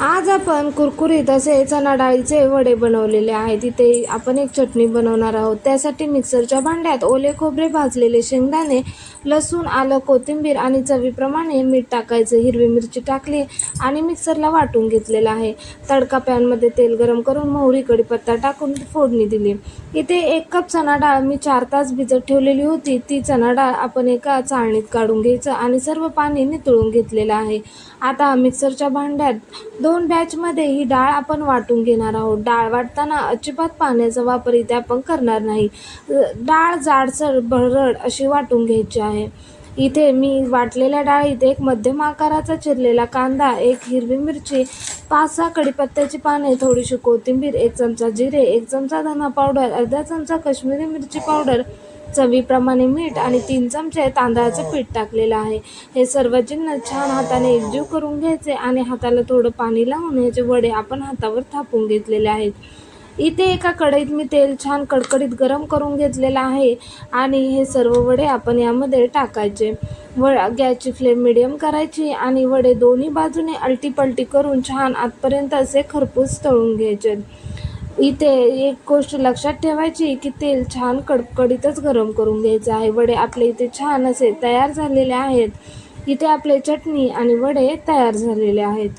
आज आपण कुरकुरीत असे चणा डाळीचे वडे बनवलेले आहेत. इथे आपण एक चटणी बनवणार आहोत. त्यासाठी मिक्सरच्या भांड्यात ओले खोबरे भाजलेले शेंगदाणे लसूण आलं कोथिंबीर आणि चवीप्रमाणे मीठ टाकायचं. हिरवी मिरची टाकली आणि मिक्सरला वाटून घेतलेलं आहे. तडका पॅनमध्ये तेल गरम करून मोहरी कढीपत्ता टाकून फोडणी दिली. इथे एक कप चणा डाळ मी चार तास भिजत ठेवलेली होती. ती चणा डाळ आपण एका चाळणीत काढून घ्यायचं आणि सर्व पाणी नितळून घेतलेलं आहे. आता मिक्सरच्या भांड्यात दोन बॅचमध्ये ही डाळ आपण वाटून घेणार आहोत. डाळ वाटताना अजिबात पाण्याचा वापर इथे आपण करणार नाही. डाळ जाडसर भरड अशी वाटून घ्यायची आहे. इथे मी वाटलेल्या डाळीत एक मध्यम आकाराचा चिरलेला कांदा एक हिरवी मिरची पाच सहा कडीपत्त्याची पाने थोडीशी कोथिंबीर एक चमचा जिरे एक चमचा धना पावडर अर्धा चमचा काश्मीरी मिरची पावडर चवीप्रमाणे मीठ आणि तीन चमचे तांदळाचं पीठ टाकलेलं आहे. हे सर्व जिन्नस छान हाताने एकजीव करून घ्यायचे आणि हाताला थोडं पाणी लावून ह्याचे वडे आपण हातावर थापून घेतलेले आहेत. इथे एका कढईत मी तेल छान कडकडीत गरम करून घेतलेलं आहे आणि हे सर्व वडे आपण यामध्ये टाकायचे. व गॅसची फ्लेम मिडियम करायची आणि वडे दोन्ही बाजूने अलटीपलटी करून छान आतपर्यंत असे खरपूस तळून घ्यायचे. इथे एक गोष्ट लक्षात ठेवायची की तेल छान कडकडीतच गरम करून घ्यायचं आहे. वडे आपले इथे छान असे तयार झालेले आहेत. इथे आपले चटणी आणि वडे तयार झालेले आहेत.